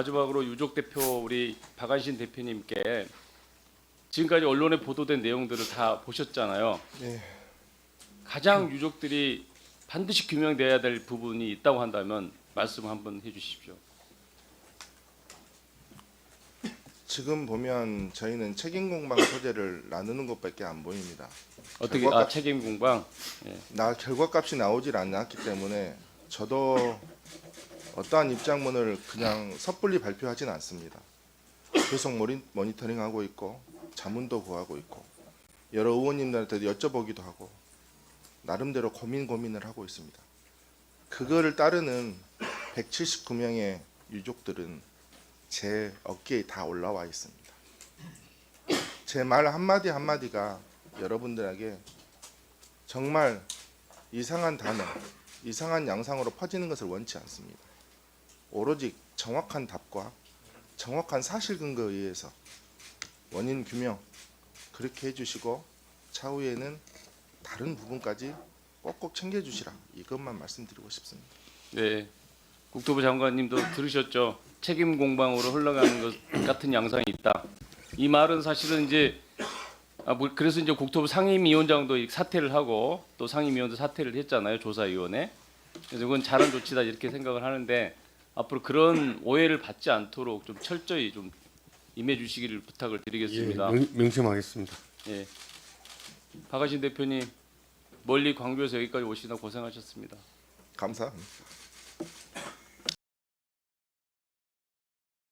마지막으로 유족 대표 우리 박한신 대표님께 지금까지 언론에 보도된 내용들을 다 보셨잖아요. 예. 가장 유족들이 반드시 규명돼야 될 부분이 있다고 한다면 말씀 한번 해주십시오. 지금 보면 저희는 책임 공방 소재를 나누는 것밖에 안 보입니다. 어떻게 결과가- 아 책임 공방 나 결과값이 나오질 않았기 때문에 저도 어떠한 입장문을 그냥 섣불리 발표하지는 않습니다. 계속 모니, 모니터링하고 있고 자문도 구하고 있고 여러 의원님들한테도 여쭤보기도 하고 나름대로 고민 고민을 하고 있습니다. 그거를 따르는 179명의 유족들은 제 어깨에 다 올라와 있습니다. 제 말 한마디 한마디가 여러분들에게 정말 이상한 단어, 이상한 양상으로 퍼지는 것을 원치 않습니다. 오로지 정확한 답과 정확한 사실 근거에 의해서 원인 규명 그렇게 해주시고 차후에는 다른 부분까지 꼭꼭 챙겨주시라 이것만 말씀드리고 싶습니다. 네 국토부 장관님도 들으셨죠? 책임 공방으로 흘러가는 것 같은 양상이 있다. 이 말은 사실은 이제 아, 뭐 그래서 이제 국토부 상임위원장도 이 사퇴를 하고 또 상임위원도 사퇴를 했잖아요 조사위원회. 그래서 이건 잘한 조치다 이렇게 생각을 하는데 앞으로 그런 오해를 받지 않도록 좀 철저히 좀 임해 주시기를 부탁을 드리겠습니다. 예, 명, 명심하겠습니다. 예. 박하신 대표님 멀리 광주에서 여기까지 오시나 고생하셨습니다. 감사합니다.